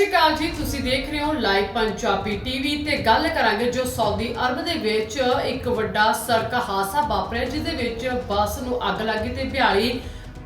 ਸ਼੍ਰੀ ਅਕਾਲ ਜੀ, ਤੁਸੀਂ ਦੇਖ ਰਹੇ ਹੋ ਲਾਈਵ ਪੰਜਾਬੀ ਟੀਵੀ ਤੇ ਗੱਲ ਕਰਾਂਗੇ ਜੋ ਸਾਊਦੀ ਅਰਬ ਦੇ ਵਿੱਚ ਇੱਕ ਵੱਡਾ ਸੜਕ ਹਾਦਸਾ ਵਾਪਰਿਆ, ਜਿਹਦੇ ਵਿੱਚ ਬੱਸ ਨੂੰ ਅੱਗ ਲੱਗੀ ਤੇ 42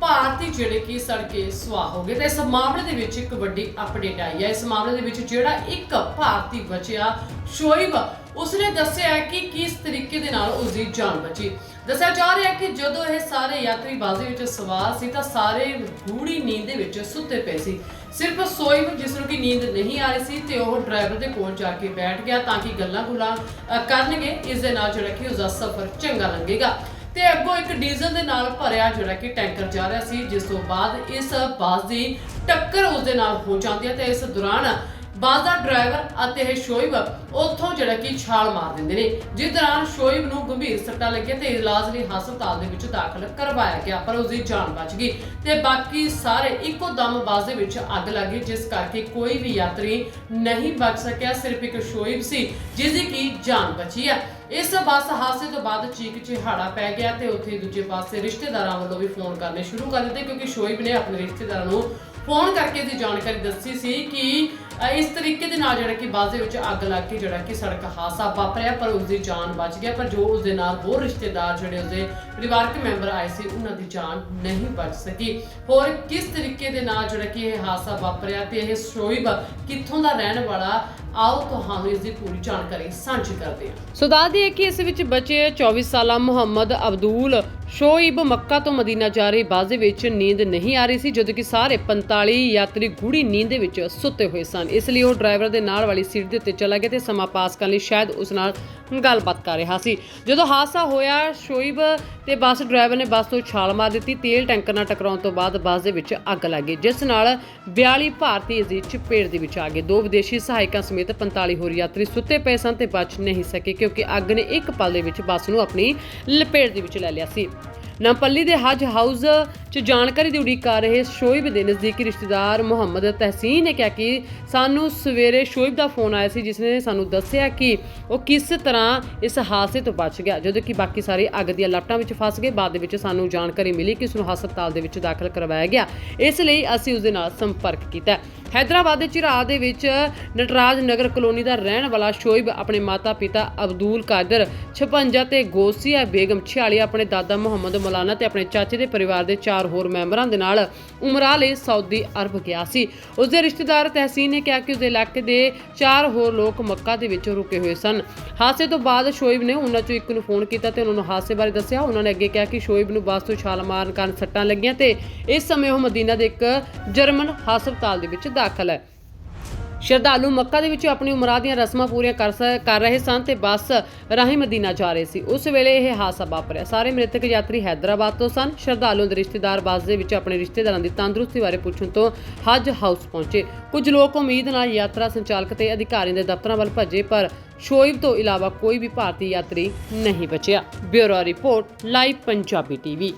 ਭਾਰਤੀ ਜਿਹੜੇ ਕਿ ਸੜਕੇ ਸੁਆਹ ਹੋ ਗਏ। ਤੇ ਇਸ ਮਾਮਲੇ ਦੇ ਵਿੱਚ ਇੱਕ ਵੱਡੀ ਅਪਡੇਟ ਆਈ ਹੈ। ਇਸ ਮਾਮਲੇ ਦੇ ਵਿੱਚ ਜਿਹੜਾ ਇੱਕ ਭਾਰਤੀ ਬਚਿਆ, ਸ਼ੋਇਬ, ਉਸਨੇ ਦੱਸਿਆ ਕਿ ਕਿਸ ਤਰੀਕੇ ਦੇ ਨਾਲ ਉਸਦੀ ਜਾਨ ਬਚੀ। ਦੱਸਿਆ ਜਾ ਰਿਹਾ ਹੈ ਕਿ ਜਦੋਂ ਇਹ ਸਾਰੇ ਯਾਤਰੀ ਬੱਸ ਵਿੱਚ ਸਵਾਰ ਸੀ ਤਾਂ ਸਾਰੇ ਗੂੜੀ ਨੀਂਦ ਦੇ ਵਿੱਚ ਸੁੱਤੇ ਪਏ ਸੀ। ਸਿਰਫ ਸੋਇਬ ਜਿਸ ਨੂੰ ਕਿ ਨੀਂਦ ਨਹੀਂ ਆ ਰਹੀ ਸੀ, ਤੇ ਉਹ ਡਰਾਈਵਰ ਦੇ ਕੋਲ ਜਾ ਕੇ ਬੈਠ ਗਿਆ ਤਾਂ ਕਿ ਗੱਲਾਂ ਗੁੱਲਾਂ ਕਰਨਗੇ। ਇਸ ਦੇ ਨਾਲ ਜਿਹੜਾ ਕਿ ਉਸਦਾ ਸਫ਼ਰ ਚੰਗਾ ਲੱਗੇਗਾ। ਤੇ ਅੱਗੋਂ ਇੱਕ ਡੀਜ਼ਲ ਦੇ ਨਾਲ ਭਰਿਆ ਜਿਹੜਾ ਕਿ ਟੈਂਕਰ ਜਾ ਰਿਹਾ ਸੀ, ਜਿਸ ਤੋਂ ਬਾਅਦ ਇਸ ਬੱਸ ਦੀ ਟੱਕਰ ਉਸ ਦੇ ਨਾਲ ਹੋ ਜਾਂਦੀ ਹੈ ਤੇ ਇਸ ਦੌਰਾਨ ਬੱਸ ਦਾ ਡਰਾਈਵਰ ਅਤੇ ਇਹ ਸ਼ੋਇਬ ਉੱਥੋਂ ਜਿਹੜਾ ਕਿ ਛਾਲ ਮਾਰ ਦਿੰਦੇ ਨੇ। ਜਿਸ ਦੌਰਾਨ ਸ਼ੋਇਬ ਨੂੰ ਗੰਭੀਰ ਸੱਟਾਂ ਲੱਗੀਆਂ ਤੇ ਇਲਾਜ ਲਈ ਹਸਪਤਾਲ ਦੇ ਵਿੱਚ ਦਾਖਲ ਕਰਵਾਇਆ ਗਿਆ, ਪਰ ਉਸ ਦੀ ਜਾਨ ਬਚ ਗਈ ਤੇ ਬਾਕੀ ਸਾਰੇ ਇੱਕੋ ਦਮ ਬੱਸ ਦੇ ਵਿੱਚ ਅੱਗ ਲੱਗ ਗਈ, ਜਿਸ ਕਰਕੇ ਕੋਈ ਵੀ ਯਾਤਰੀ ਨਹੀਂ ਬਚ ਸਕਿਆ, ਸਿਰਫ ਇੱਕ ਸ਼ੋਇਬ ਸੀ ਜਿਸ ਦੀ ਕੀ ਜਾਨ ਬਚੀ ਹੈ ਇਸ ਬੱਸ ਹਾਦਸੇ ਤੋਂ ਬਾਅਦ ਚੀਕ ਚਿਹਾੜਾ ਪੈ ਗਿਆ ਤੇ ਉੱਥੇ ਦੂਜੇ ਪਾਸੇ ਰਿਸ਼ਤੇਦਾਰਾਂ ਵੱਲੋਂ ਵੀ ਫੋਨ ਕਰਨੇ ਸ਼ੁਰੂ ਕਰ ਦਿੱਤੇ, ਕਿਉਂਕਿ ਸ਼ੋਇਬ ਨੇ ਆਪਣੇ ਰਿਸ਼ਤੇਦਾਰਾਂ ਨੂੰ ਫੋਨ ਕਰਕੇ ਦੀ ਜਾਣਕਾਰੀ ਦੱਸੀ ਸੀ ਕਿ ਇਸ ਤਰੀਕੇ ਦੇ ਨਾਲ ਜਿਹੜਾ ਕਿ ਬੱਸ ਦੇ ਵਿੱਚ ਅੱਗ ਲੱਗ ਕੇ ਜਿਹੜਾ ਕਿ ਸੜਕ ਹਾਦਸਾ ਵਾਪਰਿਆ, ਪਰ ਉਸ ਦੀ ਜਾਨ ਬਚ ਗਿਆ ਪਰ ਜੋ ਉਸ ਦੇ ਨਾਲ ਹੋਰ ਰਿਸ਼ਤੇਦਾਰ ਜਿਹੜੇ ਉਸਦੇ ਪਰਿਵਾਰਕ ਮੈਂਬਰ ਆਏ ਸੀ, ਉਹਨਾਂ ਦੀ ਜਾਨ ਨਹੀਂ ਬਚ ਸਕੀ। ਹੋਰ ਕਿਸ ਤਰੀਕੇ ਦੇ ਨਾਲ ਜਿਹੜਾ ਕਿ ਇਹ ਹਾਦਸਾ ਵਾਪਰਿਆ ਤੇ ਇਹ ਸ਼ੋਇਬ ਕਿੱਥੋਂ ਦਾ ਰਹਿਣ ਵਾਲਾ, ਆਓ ਤੁਹਾਨੂੰ ਇਸ ਦੀ ਪੂਰੀ ਜਾਣਕਾਰੀ ਸਾਂਝੀ ਕਰਦੇ ਹਾਂ। ਸੋ ਦੱਸ ਹੈ ਕਿ ਇਸ ਵਿੱਚ ਬਚੇ 24 ਸਾਲਾ ਮੁਹੰਮਦ ਅਬਦੂਲ ਸ਼ੋਇਬ ਮੱਕਾ ਤੋਂ ਮਦੀਨਾ ਜਾ ਰਹੀ ਬਾਜ਼ੇ ਵਿੱਚ ਨੀਂਦ ਨਹੀਂ ਆ ਰਹੀ ਸੀ, ਜਦੋਂ ਕਿ ਸਾਰੇ 45 ਯਾਤਰੀ ਗੂੜੀ ਨੀਂਦ ਦੇ ਵਿੱਚ ਸੁੱਤੇ ਹੋਏ ਸਨ। ਇਸ ਲਈ ਉਹ ਡਰਾਈਵਰ ਦੇ ਨਾਲ ਵਾਲੀ ਸੀਟ ਦੇ ਉੱਤੇ ਚਲਾ ਗਿਆ ਤੇ ਸਮਾਂ ਪਾਸ ਕਰਨ ਲਈ ਸ਼ਾਇਦ ਉਸ ਨਾਲ ਗੱਲਬਾਤ ਕਰ ਰਿਹਾ ਸੀ। ਜਦੋਂ ਹਾਦਸਾ ਹੋਇਆ, ਸ਼ੋਇਬ ਤੇ ਬੱਸ ਡਰਾਈਵਰ ਨੇ ਬੱਸ ਤੋਂ ਛਾਲ ਮਾਰ ਦਿੱਤੀ। ਤੇਲ ਟੈਂਕਰ ਨਾਲ ਟਕਰਾਉਣ ਤੋਂ ਬਾਅਦ ਬੱਸ ਦੇ ਵਿੱਚ ਅੱਗ ਲੱਗ ਗਈ, ਜਿਸ ਨਾਲ 42 ਭਾਰਤੀ ਇਸ ਦੀ ਚਪੇਟ ਦੇ ਵਿੱਚ ਆ ਗਏ। ਦੋ ਵਿਦੇਸ਼ੀ ਸਹਾਇਕਾਂ ਸਮੇਤ 45 ਹੋਰ ਯਾਤਰੀ ਸੁੱਤੇ ਪਏ ਸਨ ਤੇ ਬਚ ਨਹੀਂ ਸਕੇ, ਕਿਉਂਕਿ ਅੱਗ ਨੇ ਇੱਕ ਪਲ ਦੇ ਵਿੱਚ ਬੱਸ ਨੂੰ ਆਪਣੀ ਲਪੇਟ ਦੇ ਵਿੱਚ ਲੈ ਲਿਆ ਸੀ। ਨਾਮਪੱਲੀ ਦੇ ਹਜ ਹਾਊਸ 'ਚ ਜਾਣਕਾਰੀ ਦੀ ਉਡੀਕ ਕਰ ਰਹੇ ਸ਼ੋਇਬ ਦੇ ਨਜ਼ਦੀਕੀ ਰਿਸ਼ਤੇਦਾਰ ਮੁਹੰਮਦ ਤਹਿਸੀਨ ਨੇ ਕਿਹਾ ਕਿ ਸਾਨੂੰ ਸਵੇਰੇ ਸ਼ੋਇਬ ਦਾ ਫੋਨ ਆਇਆ ਸੀ ਜਿਸ ਨੇ ਸਾਨੂੰ ਦੱਸਿਆ ਕਿ ਉਹ ਕਿਸ ਤਰ੍ਹਾਂ ਇਸ ਹਾਦਸੇ ਤੋਂ ਬਚ ਗਿਆ ਜਦੋਂ ਕਿ ਬਾਕੀ ਸਾਰੇ ਅੱਗ ਦੀਆਂ ਲਪਟਾਂ ਵਿੱਚ ਫਸ ਗਏ ਬਾਅਦ ਵਿੱਚ ਸਾਨੂੰ ਜਾਣਕਾਰੀ ਮਿਲੀ ਕਿ ਉਸ ਨੂੰ ਹਸਪਤਾਲ ਦੇ ਵਿੱਚ ਦਾਖਲ ਕਰਵਾਇਆ ਗਿਆ ਇਸ ਲਈ ਅਸੀਂ ਉਸ ਦੇ ਨਾਲ ਸੰਪਰਕ ਕੀਤਾ ਹੈਦਰਾਬਾਦ ਦੇ ਝਿਰਾਹ ਦੇ ਵਿੱਚ ਨਟਰਾਜ ਨਗਰ ਕਲੋਨੀ ਦਾ ਰਹਿਣ ਵਾਲਾ ਸ਼ੋਇਬ ਆਪਣੇ ਮਾਤਾ-ਪਿਤਾ ਅਬਦੁਲ ਕਾਦਰ 56 ਤੇ ਗੋਸੀਆ ਬੇਗਮ 46 ਆਪਣੇ ਦਾਦਾ ਮੁਹੰਮਦ ਮੌਲਾਨਾ ਤੇ ਆਪਣੇ ਚਾਚੇ ਦੇ ਪਰਿਵਾਰ ਦੇ ਚਾਰ ਹੋਰ ਮੈਂਬਰਾਂ ਦੇ ਨਾਲ ਉਮਰਾ ਲਈ ਸਾਊਦੀ ਅਰਬ ਗਿਆ ਸੀ। ਉਸ ਦੇ ਰਿਸ਼ਤੇਦਾਰ ਤਹਿਸੀਨ ਨੇ ਕਿਹਾ ਕਿ ਉਸ ਦੇ ਇਲਾਕੇ ਦੇ ਚਾਰ ਹੋਰ ਲੋਕ ਮੱਕਾ ਦੇ ਵਿੱਚ ਰੁਕੇ ਹੋਏ ਸਨ। ਹਾਦਸੇ ਤੋਂ ਬਾਅਦ ਸ਼ੋਇਬ ਨੇ ਉਹਨਾਂ ਚੋਂ ਇੱਕ ਨੂੰ ਫੋਨ ਕੀਤਾ ਤੇ ਉਹਨਾਂ ਨੂੰ ਹਾਦਸੇ ਬਾਰੇ ਦੱਸਿਆ। ਉਹਨਾਂ ਨੇ ਅੱਗੇ ਕਿਹਾ ਕਿ ਸ਼ੋਇਬ ਨੂੰ ਬੱਸ ਤੋਂ ਛਾਲ ਮਾਰਨ ਕਾਰਨ ਸੱਟਾਂ ਲੱਗੀਆਂ ਤੇ ਇਸ ਸਮੇਂ ਉਹ ਮਦੀਨਾ ਦੇ ਇੱਕ ਜਰਮਨ ਹਸਪਤਾਲ ਦੇ ਵਿੱਚ ਦਾਖਲ ਹੈ। ਸ਼ਰਧਾਲੂ ਮੱਕਾ ਦੇ ਵਿੱਚ ਆਪਣੀ ਉਮਰਾਂ ਦੀਆਂ ਰਸਮਾਂ ਪੂਰੀਆਂ ਕਰ ਕਰ ਰਹੇ ਸਨ ਤੇ ਬੱਸ ਰਾਹੀਂ ਮਦੀਨਾ ਜਾ ਰਹੇ ਸੀ। ਉਸ ਵੇਲੇ ਇਹ ਹਾਦਸਾ ਵਾਪਰਿਆ। ਸਾਰੇ ਮ੍ਰਿਤਕ ਯਾਤਰੀ ਹੈਦਰਾਬਾਦ ਤੋਂ ਸਨ। ਸ਼ਰਧਾਲੂਆਂ ਦੇ ਰਿਸ਼ਤੇਦਾਰ ਬੱਸ ਦੇ ਵਿੱਚ ਆਪਣੇ ਰਿਸ਼ਤੇਦਾਰਾਂ ਦੀ ਤੰਦਰੁਸਤੀ ਬਾਰੇ ਪੁੱਛਣ ਤੋਂ ਹਜ ਹਾਊਸ ਪਹੁੰਚੇ। ਕੁਝ ਲੋਕ ਉਮੀਦ ਨਾਲ ਯਾਤਰਾ ਸੰਚਾਲਕ ਤੇ ਅਧਿਕਾਰੀਆਂ ਦੇ ਦਫ਼ਤਰਾਂ ਵੱਲ ਭੱਜੇ, ਪਰ ਸ਼ੋਇਬ ਤੋਂ ਇਲਾਵਾ ਕੋਈ ਵੀ ਭਾਰਤੀ ਯਾਤਰੀ ਨਹੀਂ ਬਚਿਆ। Bureau report, live Punjabi TV.